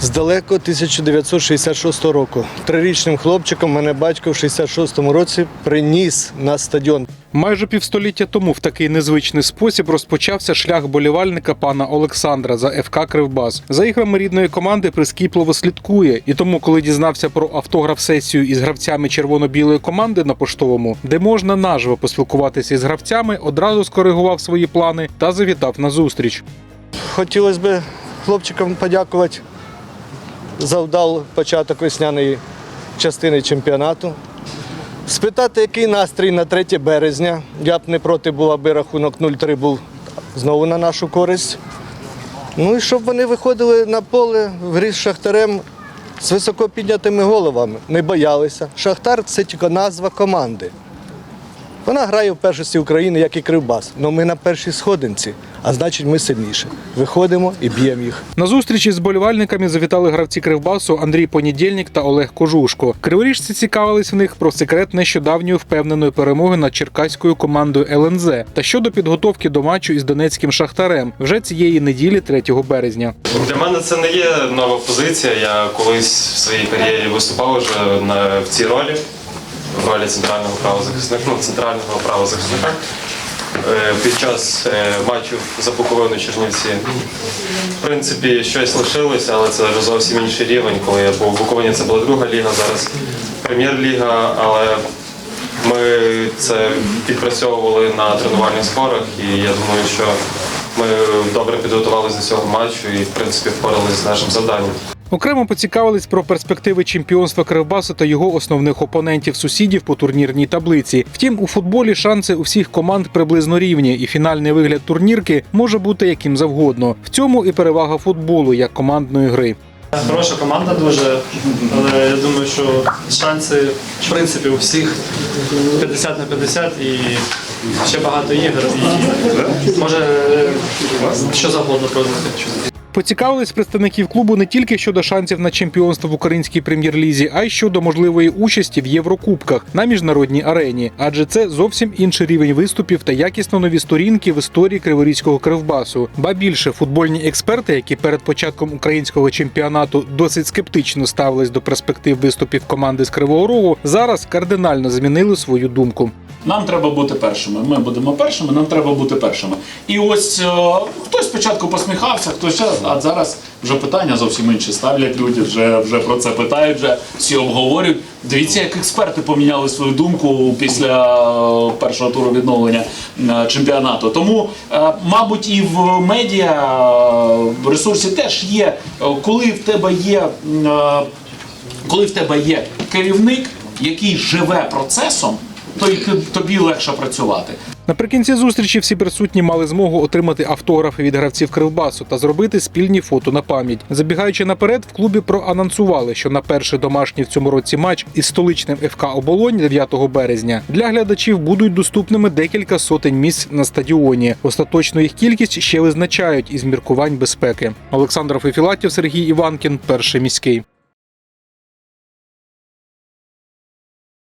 Здалеко 1966 року. Трирічним хлопчиком мене батько в 66-му році приніс на стадіон. Майже півстоліття тому в такий незвичний спосіб розпочався шлях болівальника пана Олександра за ФК Кривбас. За іграми рідної команди прискіпливо слідкує, і тому, коли дізнався про автограф-сесію із гравцями червоно-білої команди на поштовому, де можна наживо поспілкуватися із гравцями, одразу скоригував свої плани та завітав на зустріч. Хотілося б хлопчикам подякувати за вдал початок весняної частини чемпіонату. Спитати, який настрій на 3 березня. Я б не проти був, аби рахунок 0-3 був знову на нашу користь. Ну і щоб вони виходили на поле в грі з Шахтарем з високо піднятими головами, не боялися. Шахтар це тільки назва команди. Вона грає в першості України, як і Кривбас. але ми на першій сходинці, а значить ми сильніші. Виходимо і б'ємо їх. На зустрічі з болівальниками завітали гравці Кривбасу Андрій Понедільник та Олег Кожушко. Криворіжці цікавились в них про секрет нещодавньої впевненої перемоги над черкаською командою ЛНЗ та щодо підготовки до матчу із донецьким шахтарем вже цієї неділі, 3 березня. Для мене це не є нова позиція. Я колись в своїй кар'єрі виступав вже на, в цій ролі, в ролі центрального правозахисника, ну, центрального правозахисника. Е, Під час е, матчів за Буковину Чернівці. В принципі, щось лишилося, але це вже зовсім інший рівень. Коли я був в Буковині, це була друга ліга, зараз прем'єр-ліга, але ми це підпрацьовували на тренувальних зборах, і я думаю, що ми добре підготувалися до цього матчу і, в принципі, впоралися з нашим завданням. Окремо поцікавились про перспективи чемпіонства Кривбасу та його основних опонентів сусідів по турнірній таблиці. Втім, у футболі шанси у всіх команд приблизно рівні, і фінальний вигляд турнірки може бути яким завгодно. В цьому і перевага футболу як командної гри. Хороша команда дуже, але я думаю, що шанси в принципі у всіх 50 на 50 і ще багато ігор. І може е, що завгодно пройти. Поцікавились представників клубу не тільки щодо шансів на чемпіонство в українській прем'єр-лізі, а й щодо можливої участі в Єврокубках на міжнародній арені, адже це зовсім інший рівень виступів та якісно нові сторінки в історії криворізького кривбасу. Ба більше футбольні експерти, які перед початком українського чемпіонату досить скептично ставились до перспектив виступів команди з Кривого Рогу, зараз кардинально змінили свою думку. Нам треба бути першими. Ми будемо першими, нам треба бути першими. І ось е, хтось спочатку посміхався, хтось ще, а зараз вже питання зовсім інші ставлять люди, вже, вже про це питають, вже всі обговорюють. Дивіться, як експерти поміняли свою думку після е, першого туру відновлення е, чемпіонату. Тому, мабуть, і в медіа е, ресурсі теж є, коли в тебе є. коли в тебе є керівник, який живе процесом, то й тобі легше працювати. Наприкінці зустрічі всі присутні мали змогу отримати автографи від гравців Кривбасу та зробити спільні фото на пам'ять. Забігаючи наперед, в клубі проанонсували, що на перший домашній в цьому році матч із столичним ФК Оболонь 9 березня для глядачів будуть доступними декілька сотень місць на стадіоні. Остаточну їх кількість ще визначають із міркувань безпеки. Олександр Фефілатів, Сергій Іванкін, перший міський.